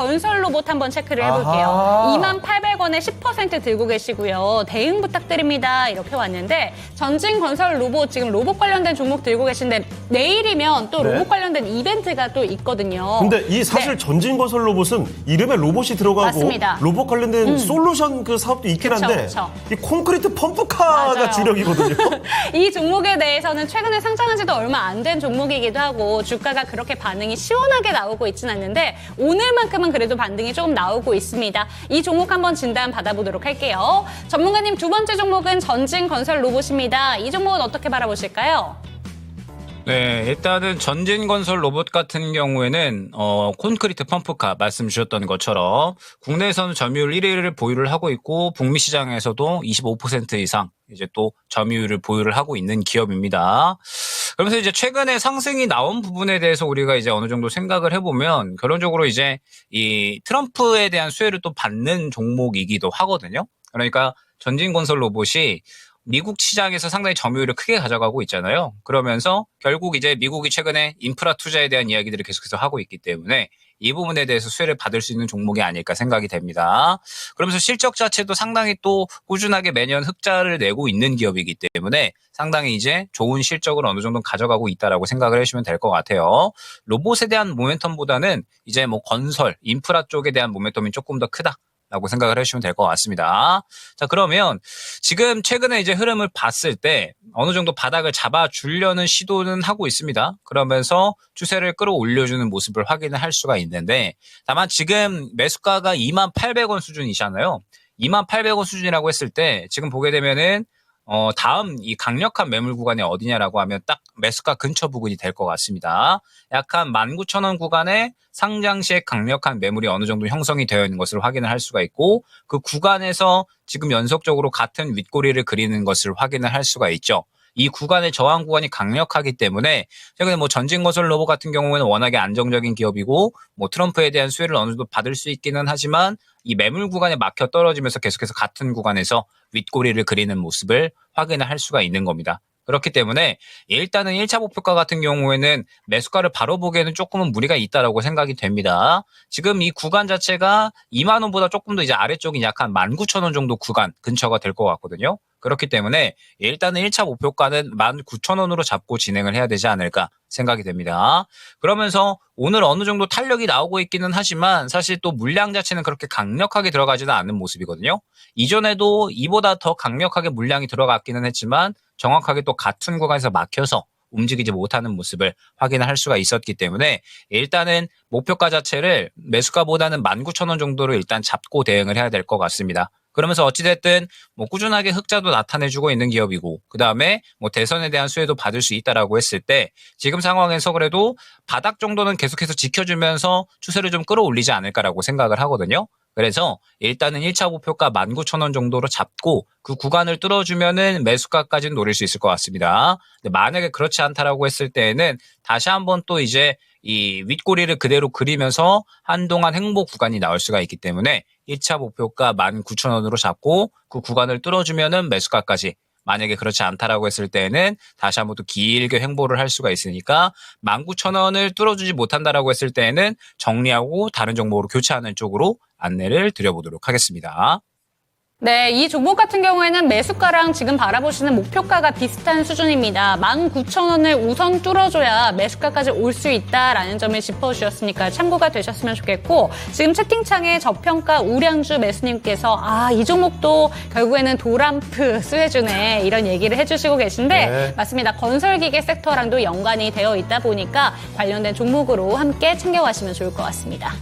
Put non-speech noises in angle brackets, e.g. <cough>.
건설 로봇 한번 체크를 해볼게요. 아하. 28,800 원에 10% 들고 계시고요. 대응 부탁드립니다. 이렇게 왔는데 전진 건설 로봇 지금 로봇 관련된 종목 들고 계신데 내일이면 또 네. 로봇 관련된 이벤트가 또 있거든요. 근데 이 사실 네. 전진 건설 로봇은 이름에 로봇이 들어가고 맞습니다. 음. 로봇 관련된 솔루션 그 사업도 있긴 그쵸, 한데 그쵸. 이 콘크리트 펌프카가 맞아요. 주력이거든요. <laughs> 이 종목에 대해서는 최근에 상장한 지도 얼마 안 된 종목이기도 하고 주가가 그렇게 반응이 시원하게 나오고 있지는 않는데 오늘만큼은 그래도 반등이 조금 나오고 있습니다. 이 종목 한번 진단 받아보도록 할게요. 전문가님 두 번째 종목은 전진 건설 로봇입니다. 이 종목은 어떻게 바라보실까요? 네, 일단은 전진건설 로봇 같은 경우에는 어, 콘크리트 펌프카 말씀 주셨던 것처럼 국내에서는 점유율 1위를 보유를 하고 있고 북미 시장에서도 25% 이상 이제 또 점유율을 보유를 하고 있는 기업입니다. 그러면서 이제 최근에 상승이 나온 부분에 대해서 우리가 이제 어느 정도 생각을 해보면 결론적으로 이제 이 트럼프에 대한 수혜를 또 받는 종목이기도 하거든요. 그러니까 전진건설 로봇이 미국 시장에서 상당히 점유율을 크게 가져가고 있잖아요. 그러면서 결국 이제 미국이 최근에 인프라 투자에 대한 이야기들을 계속해서 하고 있기 때문에 이 부분에 대해서 수혜를 받을 수 있는 종목이 아닐까 생각이 됩니다. 그러면서 실적 자체도 상당히 또 꾸준하게 매년 흑자를 내고 있는 기업이기 때문에 상당히 이제 좋은 실적을 어느 정도 가져가고 있다라고 생각을 해주시면 될 것 같아요. 로봇에 대한 모멘텀보다는 이제 뭐 건설, 인프라 쪽에 대한 모멘텀이 조금 더 크다. 라고 생각을 해주시면 될 것 같습니다. 자, 그러면 지금 최근에 이제 흐름을 봤을 때 어느 정도 바닥을 잡아주려는 시도는 하고 있습니다. 그러면서 추세를 끌어올려주는 모습을 확인을 할 수가 있는데 다만 지금 매수가가 28,800원 수준이잖아요. 28,800원 수준이라고 했을 때 지금 보게 되면은 어, 다음 이 강력한 매물 구간이 어디냐라고 하면 딱 매수가 근처 부근이 될 것 같습니다. 약한 19,000원 구간에 상장 시에 강력한 매물이 어느 정도 형성이 되어 있는 것을 확인을 할 수가 있고 그 구간에서 지금 연속적으로 같은 윗꼬리를 그리는 것을 확인을 할 수가 있죠. 이 구간의 저항 구간이 강력하기 때문에 최근에 뭐 전진건설 로봇 같은 경우에는 워낙에 안정적인 기업이고 뭐 트럼프에 대한 수혜를 어느 정도 받을 수 있기는 하지만 이 매물 구간에 막혀 떨어지면서 계속해서 같은 구간에서 윗꼬리를 그리는 모습을 확인을 할 수가 있는 겁니다. 그렇기 때문에 일단은 1차 목표가 같은 경우에는 매수가를 바로 보기에는 조금은 무리가 있다라고 생각이 됩니다. 지금 이 구간 자체가 2만 원보다 조금 더 이제 아래쪽이 약한 19,000원 정도 구간 근처가 될 것 같거든요. 그렇기 때문에 일단은 1차 목표가는 19,000원으로 잡고 진행을 해야 되지 않을까 생각이 됩니다. 그러면서 오늘 어느 정도 탄력이 나오고 있기는 하지만 사실 또 물량 자체는 그렇게 강력하게 들어가지는 않는 모습이거든요. 이전에도 이보다 더 강력하게 물량이 들어갔기는 했지만 정확하게 또 같은 구간에서 막혀서 움직이지 못하는 모습을 확인을 할 수가 있었기 때문에 일단은 목표가 자체를 매수가보다는 19,000원 정도로 일단 잡고 대응을 해야 될 것 같습니다. 그러면서 어찌됐든 뭐 꾸준하게 흑자도 나타내주고 있는 기업이고 그 다음에 뭐 대선에 대한 수혜도 받을 수 있다라고 했을 때 지금 상황에서 그래도 바닥 정도는 계속해서 지켜주면서 추세를 좀 끌어올리지 않을까라고 생각을 하거든요. 그래서 일단은 1차 목표가 19,000원 정도로 잡고 그 구간을 뚫어주면은 매수가까지는 노릴 수 있을 것 같습니다. 근데 만약에 그렇지 않다라고 했을 때에는 다시 한번 또 이제 이 윗꼬리를 그대로 그리면서 한동안 행복 구간이 나올 수가 있기 때문에 1차 목표가 19,000원으로 잡고 그 구간을 뚫어주면은 매수가까지 만약에 그렇지 않다라고 했을 때는 다시 한번 또 길게 횡보를 할 수가 있으니까 19,000원을 뚫어주지 못한다라고 했을 때는 정리하고 다른 종목으로 교체하는 쪽으로 안내를 드려보도록 하겠습니다. 네, 이 종목 같은 경우에는 매수가랑 지금 바라보시는 목표가가 비슷한 수준입니다. 19,000원을 우선 뚫어줘야 매수가까지 올 수 있다라는 점을 짚어주셨으니까 참고가 되셨으면 좋겠고 지금 채팅창에 저평가 우량주 매수님께서 아, 이 종목도 결국에는 도람프 수혜주네 이런 얘기를 해주시고 계신데 네. 맞습니다. 건설기계 섹터랑도 연관이 되어 있다 보니까 관련된 종목으로 함께 챙겨가시면 좋을 것 같습니다.